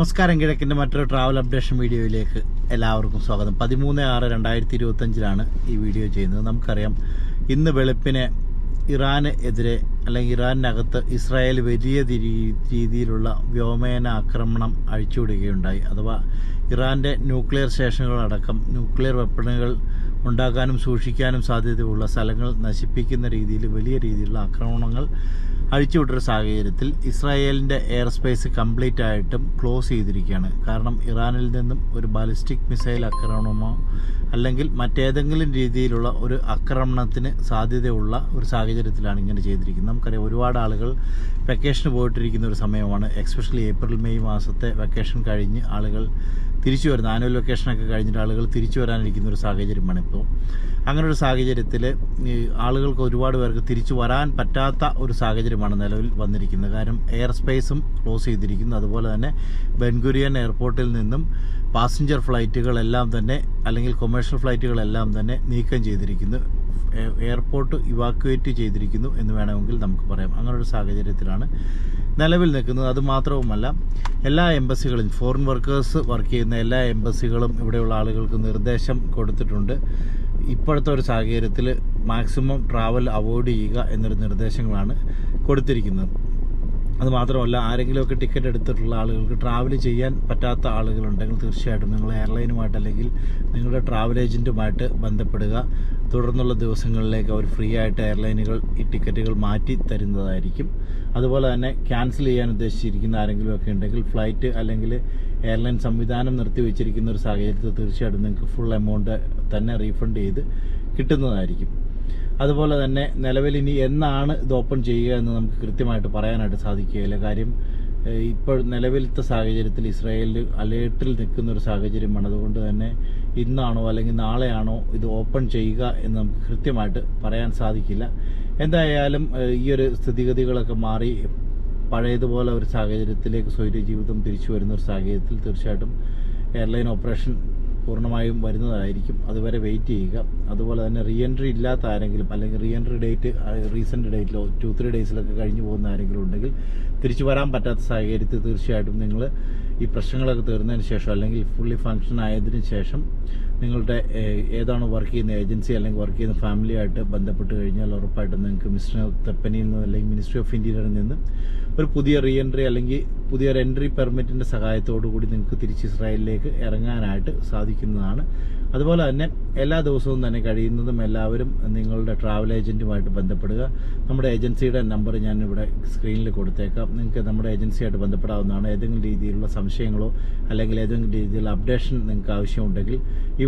നമസ്കാരം കിഴക്കിന്റെ മറ്റൊരു travel updation വീഡിയോയിലേക്ക് എല്ലാവർക്കും സ്വാഗതം. പതിമൂന്ന് ആറ് രണ്ടായിരത്തി ഇരുപത്തഞ്ചിലാണ് ഈ വീഡിയോ ചെയ്യുന്നത്. നമുക്കറിയാം ഇന്ന് വെളുപ്പിനെ ഇറാന് എതിരെ അല്ലെങ്കിൽ ഇറാനകത്ത് ഇസ്രായേൽ വലിയ രീതിയിലുള്ള വ്യോമേന ആക്രമണം അഴിച്ചുവിടുകയുണ്ടായി. അഥവാ ഇറാന്റെ ന്യൂക്ലിയർ സ്റ്റേഷനുകളടക്കം ന്യൂക്ലിയർ വെപ്പണുകൾ ഉണ്ടാക്കാനും സൂക്ഷിക്കാനും സാധ്യതയുള്ള സ്ഥലങ്ങൾ നശിപ്പിക്കുന്ന രീതിയിൽ വലിയ രീതിയിലുള്ള ആക്രമണങ്ങൾ അഴിച്ചുവിട്ടൊരു സാഹചര്യത്തിൽ ഇസ്രായേലിന്റെ എയർ സ്പേസ് കംപ്ലീറ്റ് ആയിട്ടും ക്ലോസ് ചെയ്തിരിക്കുകയാണ്. കാരണം ഇറാനിൽ നിന്നും ഒരു ബാലിസ്റ്റിക് മിസൈൽ ആക്രമണമോ അല്ലെങ്കിൽ മറ്റേതെങ്കിലും രീതിയിലുള്ള ഒരു ആക്രമണത്തിന് സാധ്യതയുള്ള ഒരു സാഹചര്യത്തിലാണ് ഇങ്ങനെ ചെയ്തിരിക്കുന്നത്. നമുക്കറിയാം ഒരുപാട് ആളുകൾ വെക്കേഷന് പോയിട്ടിരിക്കുന്ന ഒരു സമയമാണ്. എക്സ്പെഷ്യലി ഏപ്രിൽ മെയ് മാസത്തെ വെക്കേഷൻ കഴിഞ്ഞ് ആളുകൾ തിരിച്ചു വരുന്ന ആനുവൽ വെക്കേഷനൊക്കെ കഴിഞ്ഞിട്ട് ആളുകൾ തിരിച്ചു വരാനിരിക്കുന്ന ഒരു സാഹചര്യമാണ് ഇപ്പോൾ അങ്ങനെ ഒരു സാഹചര്യത്തിൽ ആളുകൾക്ക് ഒരുപാട് പേർക്ക് തിരിച്ചു വരാൻ പറ്റാത്ത ഒരു സാഹചര്യമാണ് നിലവിൽ വന്നിരിക്കുന്നത്. കാരണം എയർ സ്പേസും ക്ലോസ് ചെയ്തിരിക്കുന്നു. അതുപോലെ തന്നെ ബെൻഗുരിയൻ എയർപോർട്ടിൽ നിന്നും പാസഞ്ചർ ഫ്ലൈറ്റുകളെല്ലാം തന്നെ അല്ലെങ്കിൽ കൊമേഴ്ഷ്യൽ ഫ്ലൈറ്റുകളെല്ലാം തന്നെ നീക്കം ചെയ്തിരിക്കുന്നു. എയർപോർട്ട് ഇവാക്യുവേറ്റ് ചെയ്തിരിക്കുന്നു എന്ന് വേണമെങ്കിൽ നമുക്ക് പറയാം. അങ്ങനെ ഒരു സാഹചര്യത്തിലാണ് നിലവിൽ നിൽക്കുന്നത്. അതുമാത്രവുമല്ല എല്ലാ എംബസികളും ഫോറിൻ വർക്കേഴ്സ് വർക്ക് ചെയ്യുന്ന എല്ലാ എംബസികളും ഇവിടെയുള്ള ആളുകൾക്ക് നിർദ്ദേശം കൊടുത്തിട്ടുണ്ട്. ഇപ്പോഴത്തെ ഒരു സാഹചര്യത്തിൽ മാക്സിമം ട്രാവൽ അവോയ്ഡ് ചെയ്യുക എന്നൊരു നിർദ്ദേശങ്ങളാണ് കൊടുത്തിരിക്കുന്നത്. അത് മാത്രമല്ല ആരെങ്കിലുമൊക്കെ ടിക്കറ്റ് എടുത്തിട്ടുള്ള ആളുകൾക്ക് ട്രാവൽ ചെയ്യാൻ പറ്റാത്ത ആളുകളുണ്ടെങ്കിൽ തീർച്ചയായിട്ടും നിങ്ങൾ എയർലൈനുമായിട്ട് അല്ലെങ്കിൽ നിങ്ങളുടെ ട്രാവൽ ഏജന്റുമായിട്ട് ബന്ധപ്പെടുക. തുടർന്നുള്ള ദിവസങ്ങളിലേക്ക് അവർ ഫ്രീ ആയിട്ട് എയർലൈനുകൾ ഈ ടിക്കറ്റുകൾ മാറ്റി തരുന്നതായിരിക്കും. അതുപോലെ തന്നെ ക്യാൻസൽ ചെയ്യാൻ ഉദ്ദേശിച്ചിരിക്കുന്ന ആരെങ്കിലുമൊക്കെ ഉണ്ടെങ്കിൽ ഫ്ലൈറ്റ് അല്ലെങ്കിൽ എയർലൈൻ സംവിധാനം നിർത്തിവെച്ചിരിക്കുന്ന ഒരു സാഹചര്യത്തിൽ തീർച്ചയായിട്ടും നിങ്ങൾക്ക് ഫുൾ എമൗണ്ട് തന്നെ റീഫണ്ട് ചെയ്ത് കിട്ടുന്നതായിരിക്കും. അതുപോലെ തന്നെ നിലവിൽ ഇനി എന്നാണ് ഇത് ഓപ്പൺ ചെയ്യുക എന്ന് നമുക്ക് കൃത്യമായിട്ട് പറയാനായിട്ട് സാധിക്കുകയില്ല. കാര്യം ഇപ്പോൾ നിലവിലത്തെ സാഹചര്യത്തിൽ ഇസ്രായേലിൽ അലേർട്ടിൽ നിൽക്കുന്ന ഒരു സാഹചര്യമാണ്. അതുകൊണ്ട് തന്നെ ഇന്നാണോ അല്ലെങ്കിൽ നാളെയാണോ ഇത് ഓപ്പൺ ചെയ്യുക എന്ന് നമുക്ക് കൃത്യമായിട്ട് പറയാൻ സാധിക്കില്ല. എന്തായാലും ഈ ഒരു സ്ഥിതിഗതികളൊക്കെ മാറി പഴയതുപോലെ ഒരു സാഹചര്യത്തിലേക്ക് സ്വൈര്യ ജീവിതം തിരിച്ചു വരുന്ന ഒരു സാഹചര്യത്തിൽ തീർച്ചയായിട്ടും എയർലൈൻ ഓപ്പറേഷൻ പൂർണമായും വരുന്നതായിരിക്കും. അതുവരെ വെയിറ്റ് ചെയ്യുക. അതുപോലെ തന്നെ റീ എൻട്രി ഇല്ലാത്ത ആരെങ്കിലും അല്ലെങ്കിൽ റീ എൻട്രി ഡേറ്റ് റീസെന്റ് ഡേറ്റിലോ ടു ത്രീ ഡേയ്സിലൊക്കെ കഴിഞ്ഞു പോകുന്ന ആരെങ്കിലും ഉണ്ടെങ്കിൽ തിരിച്ചു വരാൻ പറ്റാത്ത സാഹചര്യത്തിൽ തീർച്ചയായിട്ടും നിങ്ങൾ ഈ പ്രശ്നങ്ങളൊക്കെ തീർന്നതിന് ശേഷം അല്ലെങ്കിൽ ഫുള്ളി ഫങ്ഷൻ ആയതിനു ശേഷം നിങ്ങളുടെ ഏതാണ് വർക്ക് ചെയ്യുന്ന ഏജൻസി അല്ലെങ്കിൽ വർക്ക് ചെയ്യുന്ന ഫാമിലിയായിട്ട് ബന്ധപ്പെട്ട് കഴിഞ്ഞാൽ ഉറപ്പായിട്ടും നിങ്ങൾക്ക് മിസ്റ്റർ തെപ്പനിയിൽ നിന്ന് അല്ലെങ്കിൽ മിനിസ്ട്രി ഓഫ് ഇന്റീരിയറിൽ നിന്ന് ഒരു പുതിയ റീ എൻട്രി അല്ലെങ്കിൽ പുതിയൊരു എൻട്രി പെർമിറ്റിന്റെ സഹായത്തോടു കൂടി നിങ്ങൾക്ക് തിരിച്ച് ഇസ്രായേലിലേക്ക് ഇറങ്ങാനായിട്ട് സാധിക്കുന്നതാണ്. അതുപോലെ തന്നെ എല്ലാ ദിവസവും തന്നെ കഴിയുന്നതും എല്ലാവരും നിങ്ങളുടെ ട്രാവൽ ഏജന്റുമായിട്ട് ബന്ധപ്പെടുക. നമ്മുടെ ഏജൻസിയുടെ നമ്പർ ഞാൻ ഇവിടെ സ്ക്രീനിൽ കൊടുത്തേക്കാം. നിങ്ങൾക്ക് നമ്മുടെ ഏജൻസിയായിട്ട് ബന്ധപ്പെടാവുന്നതാണ്. ഏതെങ്കിലും രീതിയിലുള്ള സംശയങ്ങളോ അല്ലെങ്കിൽ ഏതെങ്കിലും രീതിയിലുള്ള അപ്ഡേഷൻ നിങ്ങൾക്ക് ആവശ്യമുണ്ടെങ്കിൽ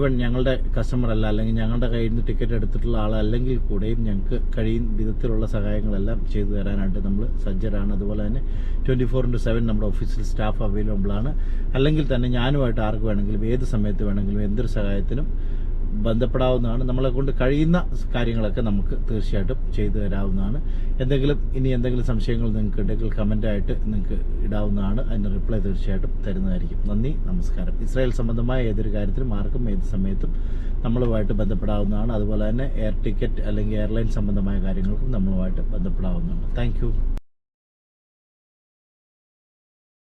ഈവൻ ഞങ്ങളുടെ കസ്റ്റമർ അല്ല അല്ലെങ്കിൽ ഞങ്ങളുടെ കയ്യിൽ നിന്ന് ടിക്കറ്റ് എടുത്തിട്ടുള്ള ആളല്ലെങ്കിൽ കൂടെയും ഞങ്ങൾക്ക് കഴിയുന്ന വിധത്തിലുള്ള സഹായങ്ങളെല്ലാം ചെയ്തു തരാനായിട്ട് നമ്മൾ സജ്ജരാണ്. അതുപോലെ തന്നെ ട്വന്റി ഫോർ ഇന്റു സെവൻ നമ്മുടെ ഓഫീസിൽ സ്റ്റാഫ് അവൈലബിൾ ആണ്. അല്ലെങ്കിൽ തന്നെ ഞാനുമായിട്ട് ആർക്ക് വേണമെങ്കിലും ഏത് സമയത്ത് വേണമെങ്കിലും എന്തൊരു സഹായത്തിനും ബന്ധപ്പെടാവുന്നതാണ്. നമ്മളെ കൊണ്ട് കഴിയുന്ന കാര്യങ്ങളൊക്കെ നമുക്ക് തീർച്ചയായിട്ടും ചെയ്തു തരാവുന്നതാണ്. എന്തെങ്കിലും ഇനി എന്തെങ്കിലും സംശയങ്ങൾ നിങ്ങൾക്ക് ഉണ്ടെങ്കിൽ കമന്റായിട്ട് നിങ്ങൾക്ക് ഇടാവുന്നതാണ്. അതിന് റിപ്ലൈ തീർച്ചയായിട്ടും തരുന്നതായിരിക്കും. നന്ദി നമസ്കാരം. ഇസ്രായേൽ സംബന്ധമായ ഏതൊരു കാര്യത്തിലും ആർക്കും ഏത് സമയത്തും നമ്മളുമായിട്ട് ബന്ധപ്പെടാവുന്നതാണ്. അതുപോലെ തന്നെ എയർ ടിക്കറ്റ് അല്ലെങ്കിൽ എയർലൈൻ സംബന്ധമായ കാര്യങ്ങൾക്കും നമ്മളുമായിട്ട് ബന്ധപ്പെടാവുന്നതാണ്. താങ്ക്